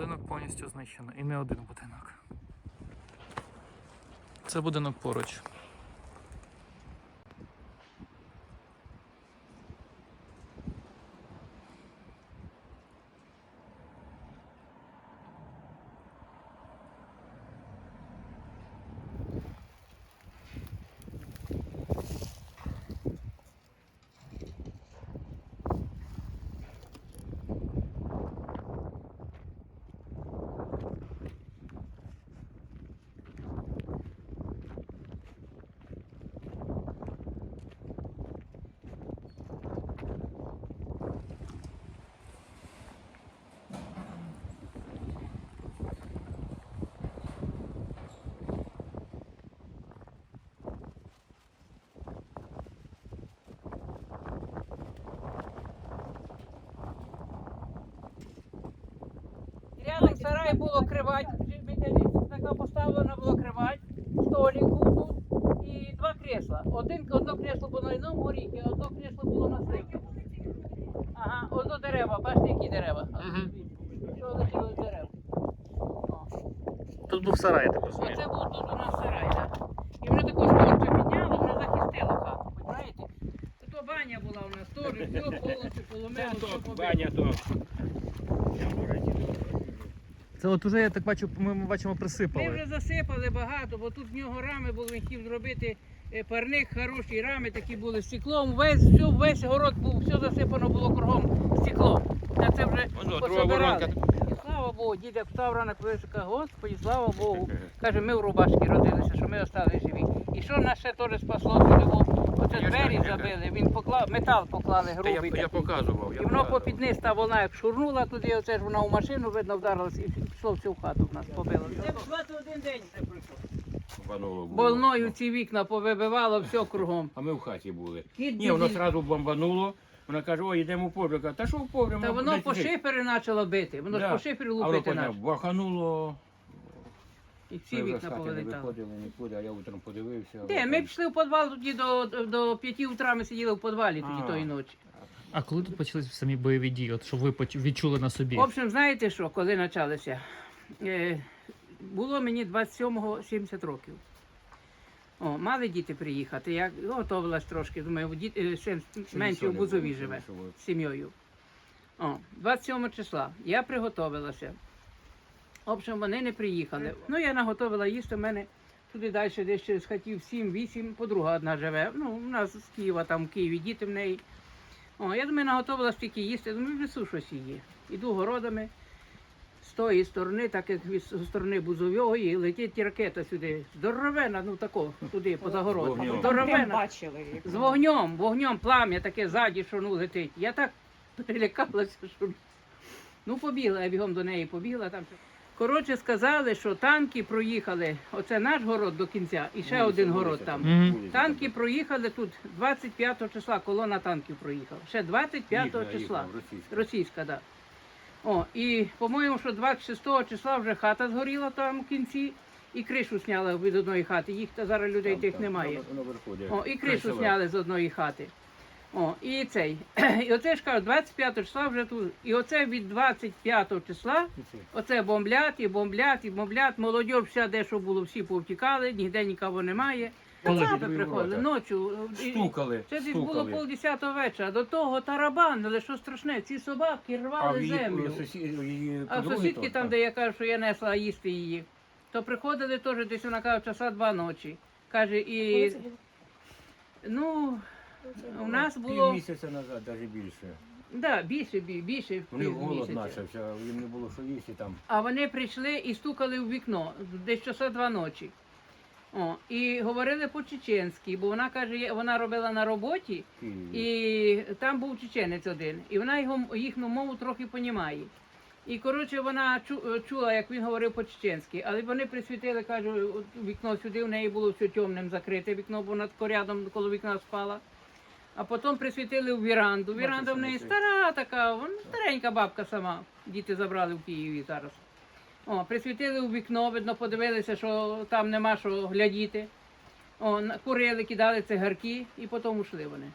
Будинок повністю знищено. І не один будинок. Це будинок поруч. Рядом сарай було кривать, така поставлена було кривать, столик був тут і два кресла. Один, одно кресло було на одному горіхі, одно кресло було на сливі. Ага, одно дерева, бачите, які дерева. Що летіло з дерев. О. Тут був сарай, я так розумію. Оце був тут у нас сарай, так. І вони таку столицю підняли, вже захистило хату, розумієте? Тут баня була у нас, теж все повністю поломило. Баня то. Це от уже, я так бачу, ми, ми бачимо Ми вже засипали багато, бо тут в нього рами були, він хотів зробити е, парник, хороші рами такі були з стеклом. Весь, все, весь город був, все засипано було кругом стеклом. А це вже Воно, пособирали. І слава Богу, дід як встав ранок вийшов, каже, Господи, слава Богу. Каже, ми в рубашки родилися, що ми остались живі. І що нас ще теж спасло туди, бо Я двері забили, він поклав, метал поклали Та грубий. Я, я такий. показував. І воно попід низ та волна як шурнула туди, оце ж вона у машину, видно, вдарилася і пішло всю хату в нас побило. Це 21 день це пройшло. Бомбануло було. Ці вікна повибивало все кругом. А ми в хаті були. Кіт Ні, воно одразу бомбануло. Вона каже, ой, йдемо в погріб. Я кажу, Та що в погріб? Та Ми воно десь по жить. шифері почало бити, воно ж Да. по шифері А воно лупити почало. бахануло. І всі Ми вже з вікна хати не повилітали. виходили нікуди, а я утром подивився. Де, ми пішли в підвал тоді до, до 5 утра, ми сиділи в підвалі тоді А. тої ночі. А коли тут почалися самі бойові дії, от щоб ви поч- відчули на собі? В общем, знаєте що, коли почалося? Е, було мені 27-го 70 років. О, мали діти приїхати. Я готувалась трошки, думаю, діт, е, ще менше в Бузові живе з сім'єю. О, 27 числа я приготувалася. В общем, вони не приїхали. Ну, я наготовила їсти, в мене туди далі десь через хатів 7-8, подруга одна живе. Ну, у нас з Києва, там в Києві діти в неї. О, я думаю, наготовила стільки їсти, думаю, внесу щось її. Іду городами з тої сторони, так як від з сторони Бузової, летить ракета сюди. Здоровена, ну тако, туди, поза городом. Вогнем. Здоровена. З вогнем, вогнем плам'я таке ззаді, що ну летить. Я так перелякалася, що ну побігла, я бігом до неї побігла там. Коротше, сказали, що танки проїхали. Оце наш город до кінця, і ще один город там. Танки проїхали тут 25 числа, колона танків проїхала. Ще 25 числа. Російська, так. О, і по-моєму, що 26 числа вже хата згоріла там в кінці, і кришу зняли від одної хати. Їх та зараз людей тих немає. О, і кришу зняли з одної хати. О, і цей. І оце ж кажу, 25 числа вже тут. І оце від 25 числа, оце бомблять, і бомблять, і бомблять. Молодь вся де що було, всі повтікали, ніде нікого немає. Коли приходили ночі. і- Стукали. Це десь було пол десятого вечора. До того тарабанили, що страшне. Ці собаки А рвали її землю. сусі- її А сусідки то, там, так. де я кажу, що я несла їсти її, то приходили теж десь вона каже, часа два ночі. Каже, і ну у нас було місяця назад, навіть більше. да, більше, бі- більше У пів голод місяця. їм не було що їсти там. А вони прийшли і стукали в вікно десь часа два ночі. О, і говорили по-чеченськи, бо вона каже, вона робила на роботі, і там був чеченець один, і вона його їхню мову трохи понімає. І коротше вона чу- чула, як він говорив по-чеченськи, але вони присвітили, кажу, вікно сюди, в неї було все темним закрите вікно, бо вона тако рядом коло вікна спала. А потім присвітили в віранду. Віранда в неї стара така, вона старенька бабка сама. Діти забрали в Києві зараз. О, присвітили у вікно, видно, подивилися, що там нема що глядіти. О, курили, кидали цигарки і потім ушли вони.